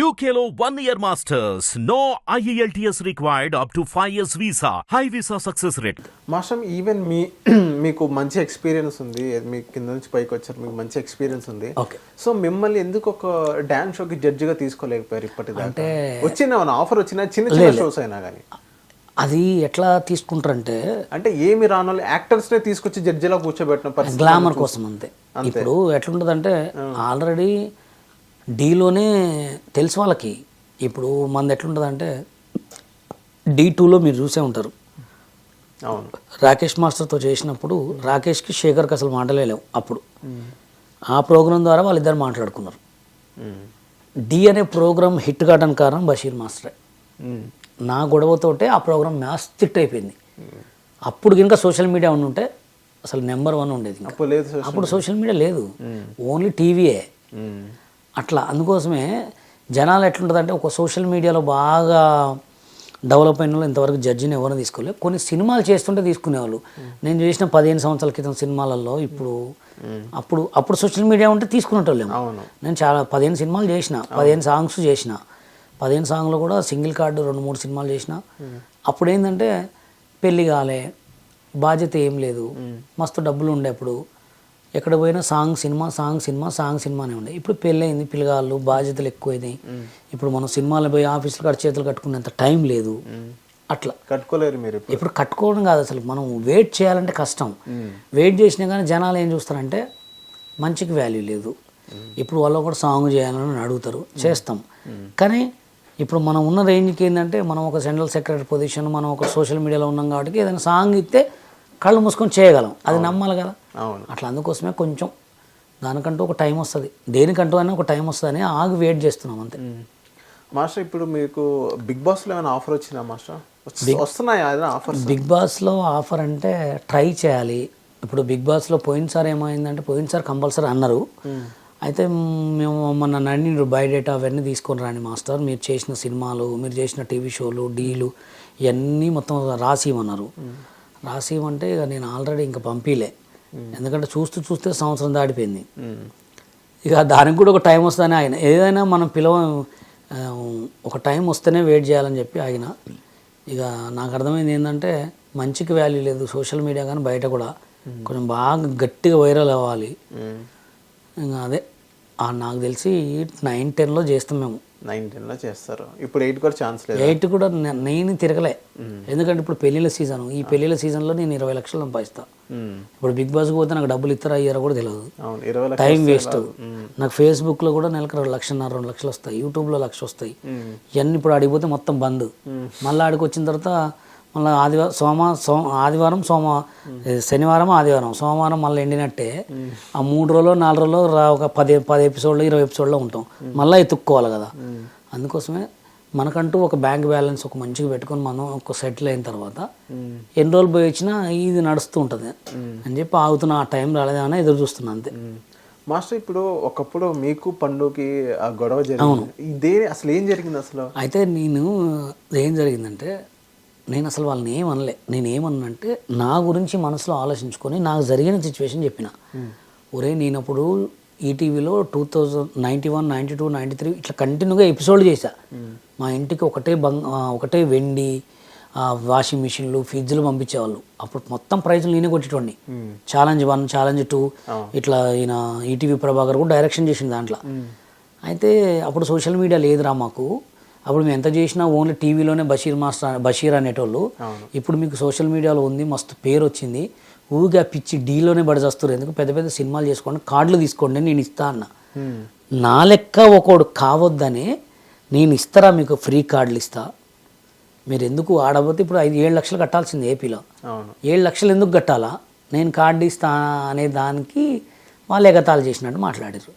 One year masters. No E IELTS required up to 5 years visa. High visa success rate. Master even మీ మీకు మంచి experience ఉంది. మీ కింద నుంచి పైకి వచ్చారు. మీకు మంచి ఎక్స్పీరియన్స్ ఉంది. ఓకే సో మిమ్మల్ని ఎందుకు ఒక డాన్స్ షోకి జడ్జిగా తీసుకోలేకపోయారు ఇప్పటిదాకా? వచ్చిన ఆఫర్ వచ్చిన చిన్న చిన్న షోస్ అయినా కానీ అది ఎట్లా తీసుకుంటారంటే అంటే ఏమి రాను యాక్టర్స్ నే తీసుకొచ్చి జడ్జిలా కూర్చోబెట్టిన పరిస్థితి గ్లామర్ కోసం అంతే. ఇప్పుడు ఎట్లుంటుందంటే ఆల్రెడీ డీలోనే తెలుసు వాళ్ళకి. ఇప్పుడు మనది ఎట్లుంటుందంటే డీ టూలో మీరు చూసే ఉంటారు. అవును. రాకేష్ మాస్టర్తో చేసినప్పుడు రాకేష్కి శేఖర్కి అసలు మాటలే లేవు అప్పుడు. ఆ ప్రోగ్రాం ద్వారా వాళ్ళిద్దరు మాట్లాడుకున్నారు. డి అనే ప్రోగ్రామ్ హిట్ కావడానికి కారణం బషీర్ మాస్టరే. నా గొడవతోటే ఆ ప్రోగ్రామ్ మ్యాస్ హిట్ అయిపోయింది. అప్పుడు కనుక సోషల్ మీడియా ఉండుంటే అసలు నెంబర్ వన్ ఉండేది. అప్పుడు లేదు సార్ అప్పుడు సోషల్ మీడియా లేదు. ఓన్లీ టీవీయే. అట్లా. అందుకోసమే జనాలు ఎట్లుంటుందంటే ఒక సోషల్ మీడియాలో బాగా డెవలప్ అయిన వాళ్ళు ఇంతవరకు జడ్జిని ఎవరిని తీసుకోలేదు కొన్ని సినిమాలు చేస్తుంటే తీసుకునేవాళ్ళు. నేను చేసిన పదిహేను సంవత్సరాల క్రితం సినిమాలలో ఇప్పుడు అప్పుడు అప్పుడు సోషల్ మీడియా ఉంటే తీసుకునేటోళ్ళేమో. అవును. నేను చాలా పదిహేను సినిమాలు చేసిన పదిహేను సాంగ్స్ చేసిన. పదిహేను సాంగ్లో కూడా సింగిల్ కార్డు రెండు మూడు సినిమాలు చేసిన. అప్పుడు ఏంటంటే పెళ్ళి కాలే బాధ్యత ఏం లేదు మస్తు డబ్బులు ఉండే అప్పుడు. ఎక్కడ పోయినా song cinema song cinema song సినిమానే ఉండే ఇప్పుడు పెళ్ళయింది పిల్లగాళ్ళు బాధ్యతలు ఎక్కువైనాయి. ఇప్పుడు మనం సినిమాలు పోయి ఆఫీసులు కట్టి చేతులు కట్టుకునేంత టైం లేదు. అట్లా. కట్టుకోలేరు మీరు ఇప్పుడు. ఇప్పుడు కట్టుకోవడం కాదు అసలు. మనం వెయిట్ చేయాలంటే కష్టం. వెయిట్ చేసినా కానీ జనాలు ఏం చూస్తారంటే మంచికి వాల్యూ లేదు. ఇప్పుడు వాళ్ళు కూడా సాంగ్ చేయాలని అడుగుతారు. చేస్తాం. కానీ ఇప్పుడు మనం ఉన్న రేంజ్కి ఏంటంటే మనం ఒక జనరల్ సెక్రటరీ పొజిషన్ మనం ఒక సోషల్ మీడియాలో ఉన్నాం కాబట్టి ఏదైనా సాంగ్ ఇస్తే కళ్ళు మూసుకొని చేయగలం. అది నమ్మాలి కదా. అట్లా అందుకోసమే కొంచెం దానికంటూ ఒక టైం వస్తుంది. దేనికంటూ అయినా ఒక టైం వస్తుందని ఆగి వెయిట్ చేస్తున్నాం అంతే. మాస్టర్ ఇప్పుడు మీకు బిగ్ బాస్లో ఏమైనా ఆఫర్ వచ్చిందా మాస్టర్? వస్తు- వస్తున్నాయా? ఆఫర్స్? బిగ్ బాస్లో ఆఫర్ అంటే ట్రై చేయాలి. ఇప్పుడు బిగ్ బాస్లో పోయినసారి ఏమైందంటే పోయినసారి కంపల్సరీ అన్నారు. అయితే మేము మొన్న నన్ను బయోడేటా అవన్నీ తీసుకొని రాండి మాస్టర్. మీరు చేసిన సినిమాలు మీరు చేసిన టీవీ షోలు డీలు ఇవన్నీ మొత్తం రాసి ఇవ్వమన్నారు రాసి ఇవ్వమంటే ఇక నేను ఆల్రెడీ ఇంకా పంపిలే. ఎందుకంటే చూస్తూ చూస్తే సంవత్సరం దాటిపోయింది. ఇక దానికి కూడా ఒక టైం వస్తుందని ఆయన. ఏదైనా మనం పిలవ ఒక టైం వస్తేనే వెయిట్ చేయాలని చెప్పి ఆయన. ఇక నాకు అర్థమైంది ఏంటంటే మంచికి వాల్యూ లేదు. సోషల్ మీడియా కానీ బయట కూడా కొంచెం బాగా గట్టిగా వైరల్ అవ్వాలి. ఇంకా అదే నాకు తెలిసి నైన్ టెన్లో చేస్తాం మేము. నైన్ టెన్లో చేస్తారు. ఇప్పుడు ఎయిట్ కూడా ఛాన్స్ లేదు? ఎయిట్ కూడా నేను తిరగలే. ఎందుకంటే ఇప్పుడు పెళ్ళిళ్ళ సీజన్. ఈ పెళ్ళిళ్ళ సీజన్లో నేను ఇరవై లక్షలు సంపాదిస్తా. మ్మ్. ఇప్పుడు బిగ్ బాస్కి పోతే నాకు డబ్బులు ఇస్తారా అయ్యారా కూడా తెలియదు టైం వేస్ట్. నాకు ఫేస్బుక్లో కూడా నెలకు రెండు లక్షన్నర రెండు లక్షలు వస్తాయి. యూట్యూబ్లో లక్ష వస్తాయి. ఇవన్నీ ఇప్పుడు ఆడిపోతే మొత్తం బంద్. మళ్ళీ ఆడికి వచ్చిన తర్వాత మళ్ళీ ఆదివారం సోమ సో ఆదివారం సోమ శనివారం ఆదివారం సోమవారం మళ్ళీ ఎండినట్టే ఆ మూడు రోజులు నాలుగు రోజులు రా- ఒక పది పది ఎపిసోడ్లు ఇరవై ఎపిసోడ్లో ఉంటాం. మళ్ళీ ఎత్తుక్కోవాలి కదా. అందుకోసమే మనకంటూ ఒక బ్యాంక్ బ్యాలెన్స్ ఒక మంచిగా పెట్టుకొని మనం ఒక సెటిల్ అయిన తర్వాత ఎన్ని రోజులు పోయి వచ్చినా ఇది నడుస్తూ ఉంటుంది. అని చెప్పి ఆగుతున్న ఆ టైం రాలేదని ఎదురు చూస్తున్నా అంతే. మాస్టర్ ఇప్పుడు ఒకప్పుడు మీకు పండుకి ఆ గొడవ జరిగింది. ఇదే అసలు ఏం జరిగింది అసలు? అయితే నేను ఏం జరిగిందంటే నేను అసలు వాళ్ళని ఏమనలే. అనలే నా గురించి మనసులో ఆలోచించుకొని నాకు జరిగిన సిచ్యువేషన్ చెప్పిన. ఒరే నేను అప్పుడు ఈటీవీలో two thousand ninety one ninety two ninety three ఇట్లా కంటిన్యూగా ఎపిసోడ్ చేశా. మా ఇంటికి ఒకటే బంగ్ ఒకటే వెండి వాషింగ్ మిషన్లు ఫ్రిడ్జ్లు పంపించేవాళ్ళు. అప్పుడు మొత్తం ప్రైజ్లు నేనే కొట్టేటోడిని. ఛాలెంజ్ వన్ ఛాలెంజ్ టూ ఇట్లా ఈయన ఈటీవీ ప్రభాకర్ కూడా డైరెక్షన్ చేసింది దాంట్లో. అయితే అప్పుడు సోషల్ మీడియా లేదురా మాకు. అప్పుడు మేము ఎంత చేసినా ఓన్లీ టీవీలోనే బషీర్ మాస్టర్ బషీర్ అనేటోళ్ళు. ఇప్పుడు మీకు సోషల్ మీడియాలో ఉంది మస్తు పేరు వచ్చింది ఊరిగా పిచ్చి డీలోనే పడిచేస్తారు ఎందుకు? పెద్ద పెద్ద సినిమాలు చేసుకోండి కార్డులు తీసుకోండి నేను ఇస్తా అన్న. నా లెక్క ఒకడు కావద్దని నేను ఇస్తారా మీకు ఫ్రీ కార్డులు ఇస్తా? మీరు ఎందుకు ఆడబోతే ఇప్పుడు ఐదు ఏడు లక్షలు కట్టాల్సింది ఏపీలో. ఏడు లక్షలు ఎందుకు కట్టాలా? నేను కార్డు ఇస్తా అనే దానికి వాళ్ళు ఎగతాళి చేసినట్టు మాట్లాడారు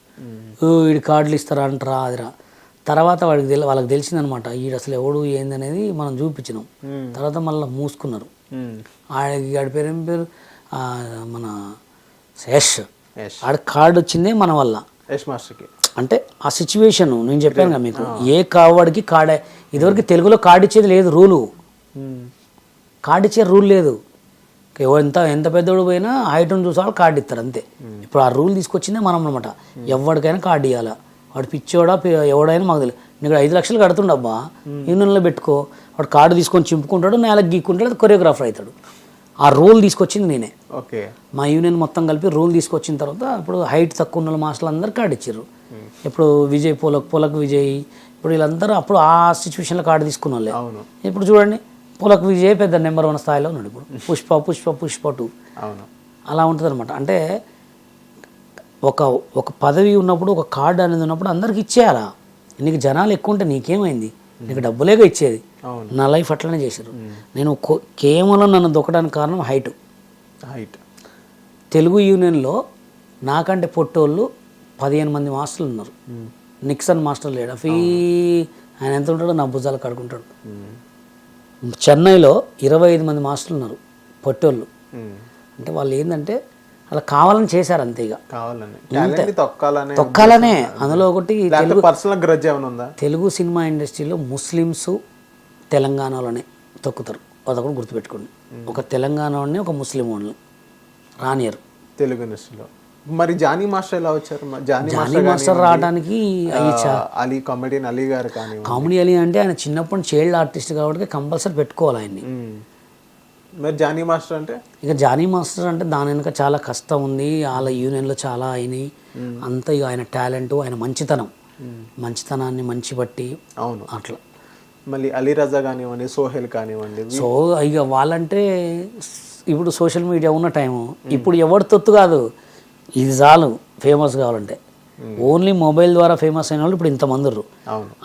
వీడి కార్డులు ఇస్తారా అంటారా అదిరా. తర్వాత వాడికి తెలి వాళ్ళకి తెలిసిందనమాట వీడు అసలు ఎవడు ఏందనేది మనం చూపించినాం. తర్వాత మళ్ళీ మూసుకున్నారు. ఆడికి ఆడి పేరు ఏం పేరు? మన యష్. ఆడ కార్డు వచ్చిందే మన వల్ల. యష్ మాస్టర్కి. అంటే ఆ సిచ్యువేషన్ నేను చెప్పాను కదా మీకు. ఏ కావాడికి కార్డే ఇదివరకు తెలుగులో కార్డు ఇచ్చేది లేదు రూలు. కార్డు ఇచ్చే రూల్ లేదు. ఎంత ఎంత పెద్దోడు పోయినా హైట్ను చూసే వాళ్ళు కార్డు ఇస్తారు అంతే. ఇప్పుడు ఆ రూల్ తీసుకొచ్చిందే మనం అనమాట ఎవరికైనా కార్డు ఇవ్వాలా వాడు పిచ్చోడా ఎవడైనా మాకు తెలియదు నీకు ఐదు లక్షలు కడుతుండబ్బా యూనియన్లో పెట్టుకో. వాడు కార్డు తీసుకొని చింపుకుంటాడు నేలకు గీక్కుంటాడు కొరియోగ్రాఫర్ అవుతాడు. ఆ రోల్ తీసుకొచ్చింది నేనే. ఓకే. మా యూనియన్ మొత్తం కలిపి రూల్ తీసుకొచ్చిన తర్వాత ఇప్పుడు హైట్ తక్కువ ఉన్న మాస్టర్లు అందరు కార్డు ఇచ్చారు ఇప్పుడు విజయ్ పోలక్ పోలక్ విజయ్ ఇప్పుడు వీళ్ళందరూ అప్పుడు ఆ సిచ్యువేషన్లో కార్డు తీసుకున్న వాళ్ళే. అవును. ఇప్పుడు చూడండి పోలక్ విజయ్ పెద్ద నెంబర్ వన్ స్థాయిలో ఉన్నాడు ఇప్పుడు. పుష్ప పుష్ప పుష్ప టూ. అవును. అలా ఉంటుంది అనమాట అంటే ఒక ఒక పదవి ఉన్నప్పుడు ఒక కార్డు అనేది ఉన్నప్పుడు అందరికి ఇచ్చేయాలా? నీకు జనాలు ఎక్కువ ఉంటే నీకేమైంది? నీకు డబ్బులేగా ఇచ్చేది. నా లైఫ్ అట్లనే చేశారు. నేను కేవలం నన్ను దొక్కడానికి కారణం హైట్. హైట్. తెలుగు యూనియన్లో నాకంటే పొట్టోళ్ళు పదిహేను మంది మాస్టర్లు ఉన్నారు. నిక్సన్ మాస్టర్ లేడు. ఫీ ఆయన ఎంత ఉంటాడో నా భుజాలు కడుకుంటాడు. చెన్నైలో ఇరవై ఐదు మంది మాస్టర్లు ఉన్నారు పొట్టోళ్ళు. అంటే వాళ్ళు ఏంటంటే అలా కావాలని చేశారు అంతే ఇక. కావాలని. తొక్కాలనే తొక్కాలనే. అందులో ఒకటి లేకపోతే పర్సనల్ గ్రజ్ ఉందా? తెలుగు సినిమా ఇండస్ట్రీలో ముస్లిమ్స్ తెలంగాణలోనే తొక్కుతారు. అదొకటి గుర్తుపెట్టుకోండి. ఒక తెలంగాణ వాడిని ఒక ముస్లిం వాడిని రానియరు. తెలుగు ఇండస్ట్రీలో. మరి జానీ మాస్టర్ ఎలా వచ్చారు? జానీ జానీ మాస్టర్ రావడానికి అలీ కామెడియన్ అలీ గారు కానీ కామెడీ అలీ అంటే ఆయన చిన్నప్పటి చైల్డ్ ఆర్టిస్ట్ కాబట్టి కంపల్సరీ పెట్టుకోవాలి ఆయన్ని. మరి జానీ మాస్టర్ అంటే? ఇక జానీ మాస్టర్ అంటే దాని వెనుక చాలా కష్టం ఉంది. వాళ్ళ యూనియన్లో చాలా అయినాయి. అంత ఇక ఆయన టాలెంట్ ఆయన మంచితనం. మంచితనాన్ని మంచి బట్టి అవును. అట్లా. మళ్ళీ అలీ రజా కానివ్వండి సోహెల్ కానివ్వండి సో ఇక వాళ్ళంటే ఇప్పుడు సోషల్ మీడియా ఉన్న టైము. ఇప్పుడు ఎవరి తొత్తు కాదు. ఇది చాలు. ఫేమస్ కావాలంటే. ఓన్లీ మొబైల్ ద్వారా ఫేమస్ అయిన వాళ్ళు ఇప్పుడు ఇంతమంది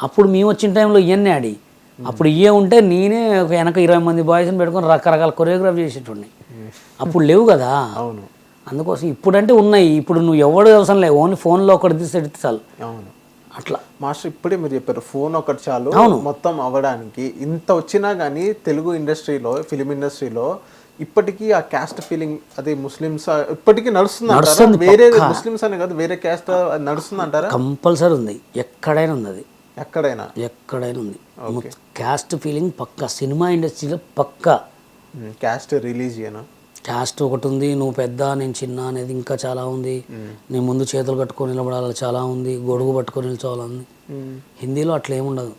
అప్పుడు మేము వచ్చిన టైంలో ఇవన్నీ ఆడి. అప్పుడు ఇవే ఉంటే నేనే ఒక వెనక ఇరవై మంది బాయ్స్ని పెట్టుకొని రకరకాల కొరియోగ్రాఫ్ చేసేటోడిని. అప్పుడు లేవు కదా. అవును. అందుకోసం ఇప్పుడంటే ఉన్నాయి. ఇప్పుడు నువ్వు ఎవడు అవసరం లేదు. ఓన్లీ ఫోన్లో ఒకటి తీసి ఎడితే చాలు. అవును. అట్లా. మాస్టర్ ఇప్పుడే మీరు చెప్పారు ఫోన్ ఒకటి చాలు అవును. మొత్తం అవ్వడానికి. ఇంత వచ్చినా కానీ తెలుగు ఇండస్ట్రీలో ఫిలిం ఇండస్ట్రీలో ఇప్పటికీ ఆ క్యాస్ట్ ఫీలింగ్ అదే ముస్లిమ్స్ ఇప్పటికీ నడుస్తుంది, వేరే ముస్లిమ్స్ అనే కాదు వేరే క్యాస్ట్ నడుస్తుంది అంటారా? కంపల్సరీ ఉంది. ఎక్కడైనా ఉంది అది. ఎక్కడైనా? ఎక్కడైనా ఉంది. క్యాస్ట్ ఫీలింగ్ పక్క. సినిమా ఇండస్ట్రీలో పక్క. క్యాస్ట్ రిలీజియన్ క్యాస్ట్ ఒకటి ఉంది నువ్వు పెద్ద నేను చిన్న అనేది ఇంకా చాలా ఉంది. నీ ముందు చేతులు కట్టుకొని నిలబడాలి చాలా ఉంది. గొడుగు పట్టుకొని నిల్చోవాలి ఉంది హిందీలో అట్లా ఏముండదు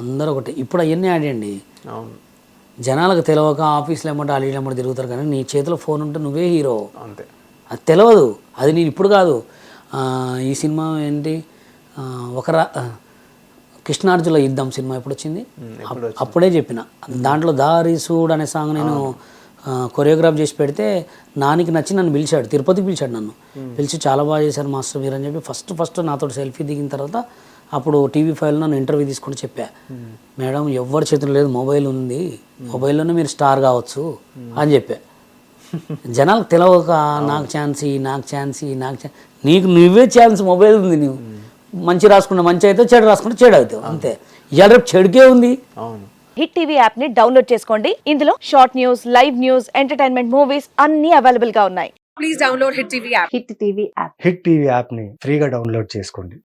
అందరూ ఒకటి. ఇప్పుడు అవన్నీ ఆడండి అవును. జనాలకు తెలియక ఆఫీస్లో ఏమంటే అల్లి ఏమంటే తిరుగుతారు కానీ నీ చేతిలో ఫోన్ ఉంటే నువ్వే హీరో అంతే. అది తెలియదు అది నేను ఇప్పుడు కాదు. ఈ సినిమా ఏంటి? ఒక కృష్ణార్జున యుద్ధం సినిమా ఎప్పుడు వచ్చింది అప్- అప్పుడే చెప్పిన. దాంట్లో దారి సూడ్ అనే సాంగ్ నేను కొరియోగ్రాఫ్ చేసి పెడితే నానికి నచ్చి నన్ను పిలిచాడు. తిరుపతికి పిలిచాడు నన్ను. పిలిచి చాలా బాగా చేశారు మాస్టర్ మీరు అని చెప్పి ఫస్ట్ ఫస్ట్ నాతో సెల్ఫీ దిగిన తర్వాత అప్పుడు టీవీ ఫైవ్లో నన్ను ఇంటర్వ్యూ తీసుకుని చెప్పా. మేడం ఎవరి చేతులు లేదు మొబైల్ ఉంది. మొబైల్లోనే మీరు స్టార్ కావచ్చు అని చెప్పా. జనాలకు తెలియక నాకు ఛాన్స్ నాకు ఛాన్స్ నాకు ఛాన్స్ నీకు నువ్వే ఛాన్స్ మొబైల్ ఉంది నువ్వు మంచి రాసుకుంటే మంచి అయితే చెడు రాసుకుంటే చెడు అవుతావు అంతే. ఇవాళ రేపు చెడుకే ఉంది. అవును. హిట్ టీవీ యాప్ని డౌన్లోడ్ చేసుకోండి. ఇందులో short news live news entertainment movies అన్ని అవైలబుల్గా ఉన్నాయి. please download Hit TV app. Hit TV app. Hit TV యాప్ని ఫ్రీగా డౌన్లోడ్ చేసుకోండి.